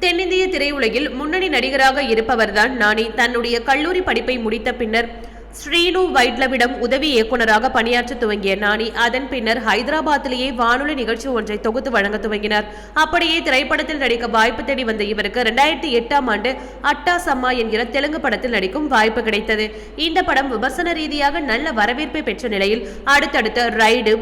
தென்னிந்திய திரையுலகில் முன்னணி நடிகராக இருப்பவர்தான் நானி. தன்னுடைய கல்லூரி படிப்பை முடித்த பின்னர் ஸ்ரீனு வைட்லவிடம் உதவி இயக்குனராக பணியாற்ற துவங்கிய நானி. அதன் பின்னர் ஹைதராபாத்திலேயே வானொலி நிகழ்ச்சி ஒன்றை தொகுத்து வழங்க துவங்கினார். அப்படியே திரைப்படத்தில் நடிக்க வாய்ப்பு தேடி வந்த இவருக்கு இரண்டாயிரத்தி எட்டாம் ஆண்டு அட்டா சம்மா என்கிற தெலுங்கு படத்தில் நடிக்கும் வாய்ப்பு கிடைத்தது. இந்த படம் விமர்சன ரீதியாக நல்ல வரவேற்பை பெற்ற நிலையில் அடுத்தடுத்த ரைடு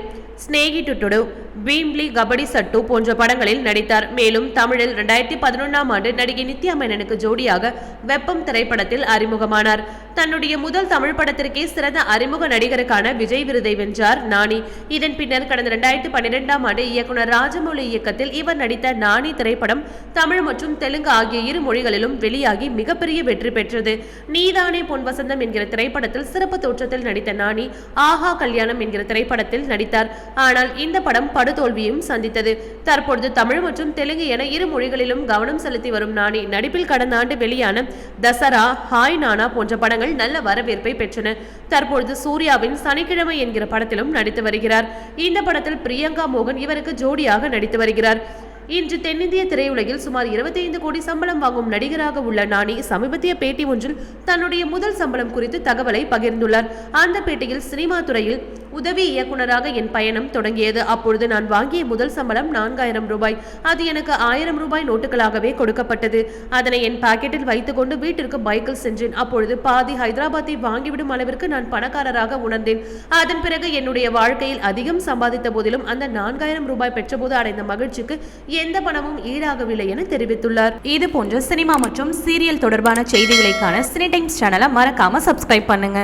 ஸ்னேகிட்டுடு பீம்லி கபடி சட்டு போன்ற படங்களில் நடித்தார். மேலும் தமிழில் இரண்டாயிரத்தி பதினொன்றாம் ஆண்டு நடிகை நித்யா மேனனுக்கு ஜோடியாக வெப்பம் திரைப்படத்தில் அறிமுகமானார். தன்னுடைய முதல் தமிழ் படத்திற்கே சிறந்த அறிமுக நடிகருக்கான விஜய் விருதை வென்றார் நாணி இதன் பின்னர் கடந்த இரண்டாயிரத்தி பன்னிரெண்டாம் ஆண்டு இயக்குனர் ராஜமௌலி இயக்கத்தில் இவர் நடித்த நாணி திரைப்படம் தமிழ் மற்றும் தெலுங்கு ஆகிய இரு மொழிகளிலும் வெளியாகி மிகப்பெரிய வெற்றி பெற்றது. நீதானே பொன் வசந்தம் என்கிற திரைப்படத்தில் சிறப்பு தோற்றத்தில் நடித்த நாணி ஆஹா கல்யாணம் என்கிற திரைப்படத்தில் நடித்தார். ஆனால் இந்த படம் படுதோல்வியும் சந்தித்தது. தற்பொழுது தமிழ் மற்றும் தெலுங்கு என இரு மொழிகளிலும் கவனம் செலுத்தி வரும் நாணி நடிப்பில் கடந்த ஆண்டு வெளியான தசரா ஹாய் நானா போன்ற படங்கள் நல்ல வரவேற்பை பெற்றன. தற்பொழுது சூர்யாவின் சனிக்கிழமை என்கிற படத்திலும் நடித்து வருகிறார். இந்த படத்தில் பிரியங்கா மோகன் இவருக்கு ஜோடியாக நடித்து வருகிறார். இன்று தென்னிந்திய திரையுலகில் சுமார் 25 கோடி சம்பளம் வாங்கும் நடிகராக உள்ள நானி சமீபத்திய பேட்டி ஒன்றில் தன்னுடைய முதல் சம்பளம் குறித்து தகவலை பகிர்ந்துள்ளார். அந்த பேட்டியில் சினிமா துறையில் உதவி இயக்குனராக என் பயணம் தொடங்கியது. அப்பொழுது நான் வாங்கிய முதல் சம்பளம் நான்காயிரம் ரூபாய். அது எனக்கு ஆயிரம் ரூபாய் நோட்டுகளாகவே கொடுக்கப்பட்டது. அதனை என் பாக்கெட்டில் வைத்துக்கொண்டு வீட்டிற்கு பைக்கில் சென்றேன். அப்பொழுது பாதி ஹைதராபாத்தை வாங்கிவிடும் அளவிற்கு நான் பணக்காரராக உணர்ந்தேன். அதன் பிறகு என்னுடைய வாழ்க்கையில் அதிகம் சம்பாதித்த போதிலும் அந்த நான்காயிரம் ரூபாய் பெற்றபோது அடைந்த மகிழ்ச்சிக்கு எந்த பணமும் ஈடாகவில்லை என தெரிவித்துள்ளார். இது போன்ற சினிமா மற்றும் சீரியல் தொடர்பான செய்திகளைக்கான சினி டைம்ஸ் சேனலை மறக்காம சப்ஸ்கிரைப் பண்ணுங்க.